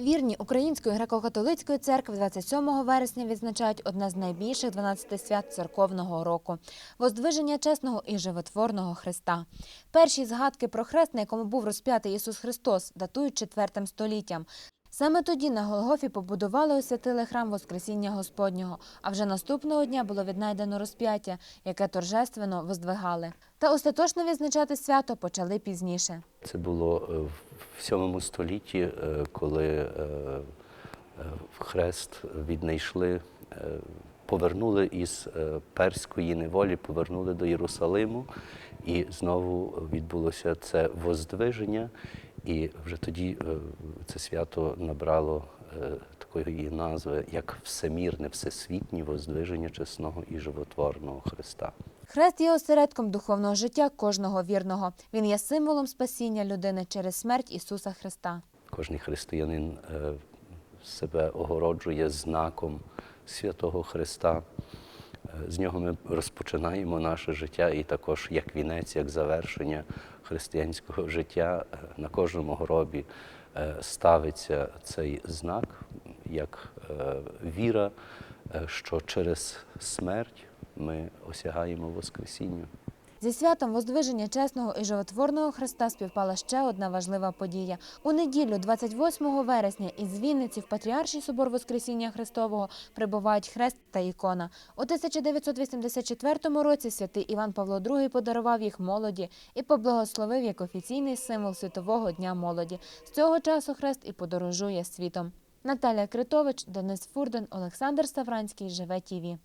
вірні Української греко-католицької церкви 27 вересня відзначають одне з найбільших 12 свят церковного року – Воздвиження чесного і животворного Христа. Перші згадки про хрест, на якому був розп'ятий Ісус Христос, датують IV століттям. Саме тоді на Голгофі побудували освятили храм Воскресіння Господнього, а вже наступного дня було віднайдено розп'яття, яке торжественно воздвигали. Та остаточно відзначати свято почали пізніше. Це було е, в 7 столітті, е, коли е, хрест віднайшли, повернули із перської неволі, повернули до Єрусалиму, і знову відбулося це воздвиження. І вже тоді е, це свято набрало е, такої назви, як всемірне, всесвітнє воздвиження чесного і животворного Христа. Хрест є осередком духовного життя кожного вірного. Він є символом спасіння людини через смерть Ісуса Христа. Кожний християнин е, себе огороджує знаком святого Христа. З нього ми розпочинаємо наше життя, і також як вінець, як завершення християнського життя е, на кожному гробі е, ставиться цей знак, як е, віра, що через смерть ми осягаємо Воскресіння. Зі святом Воздвиження чесного і животворного Христа співпала ще одна важлива подія. У неділю, 28 вересня, із Вінниці в Патріарший собор Воскресіння Христового прибувають хрест та ікона. У 1984 році святий Іван Павло II подарував їх молоді і поблагословив як офіційний символ Світового дня молоді. З цього часу хрест і подорожує світом. Наталя Критович, Денис Фурден, Олександр Савранський, Живе ТІВІ.